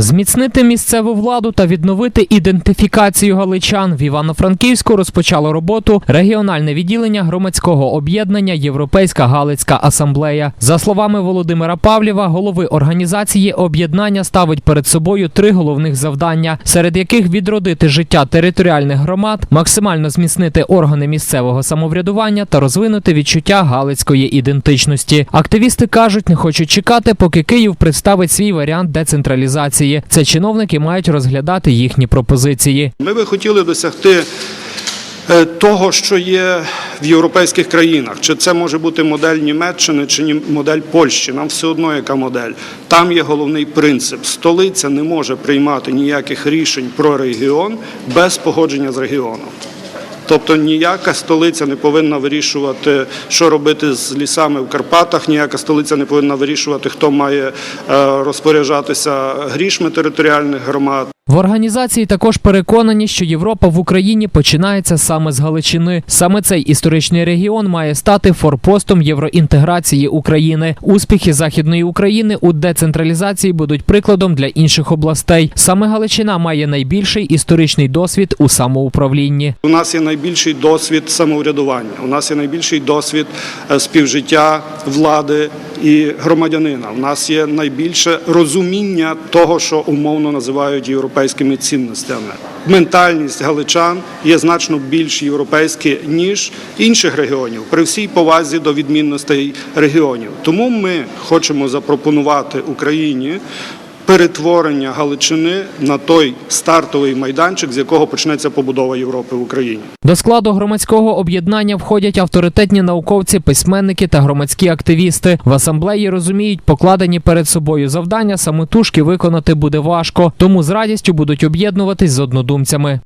Зміцнити місцеву владу та відновити ідентифікацію галичан в Івано-Франківську розпочало роботу регіональне відділення громадського об'єднання Європейська Галицька асамблея. За словами Володимира Павлєва, голови організації об'єднання ставить перед собою три головних завдання, серед яких відродити життя територіальних громад, максимально зміцнити органи місцевого самоврядування та розвинути відчуття галицької ідентичності. Активісти кажуть, не хочуть чекати, поки Київ представить свій варіант децентралізації. Це чиновники мають розглядати їхні пропозиції. Ми би хотіли досягти е, того, що є в європейських країнах. Чи це може бути модель Німеччини, чи модель Польщі. Нам все одно яка модель. Там є головний принцип: столиця не може приймати ніяких рішень про регіон без погодження з регіоном. Тобто ніяка столиця не повинна вирішувати, що робити з лісами в Карпатах, ніяка столиця не повинна вирішувати, хто має е, розпоряджатися грішми територіальних громад. В організації також переконані, що Європа в Україні починається саме з Галичини. Саме цей історичний регіон має стати форпостом євроінтеграції України. Успіхи західної України у децентралізації будуть прикладом для інших областей. Саме Галичина має найбільший історичний досвід у самоуправлінні. У нас є найбільший досвід самоврядування. У нас є найбільший досвід е, співжиття влади і громадянина. У нас є найбільше розуміння того, що умовно називають європейськими цінностями. Ментальність галичан є значно більш європейська, ніж інших регіонів, при всій повазі до відмінностей регіонів. Тому ми хочемо запропонувати Україні перетворення Галичини на той стартовий майданчик, з якого почнеться побудова Європи в Україні. До складу громадського об'єднання входять авторитетні науковці, письменники та громадські активісти. В асамблеї розуміють, покладені перед собою завдання самотужки виконати буде важко, тому з радістю будуть об'єднуватись з однодумцями.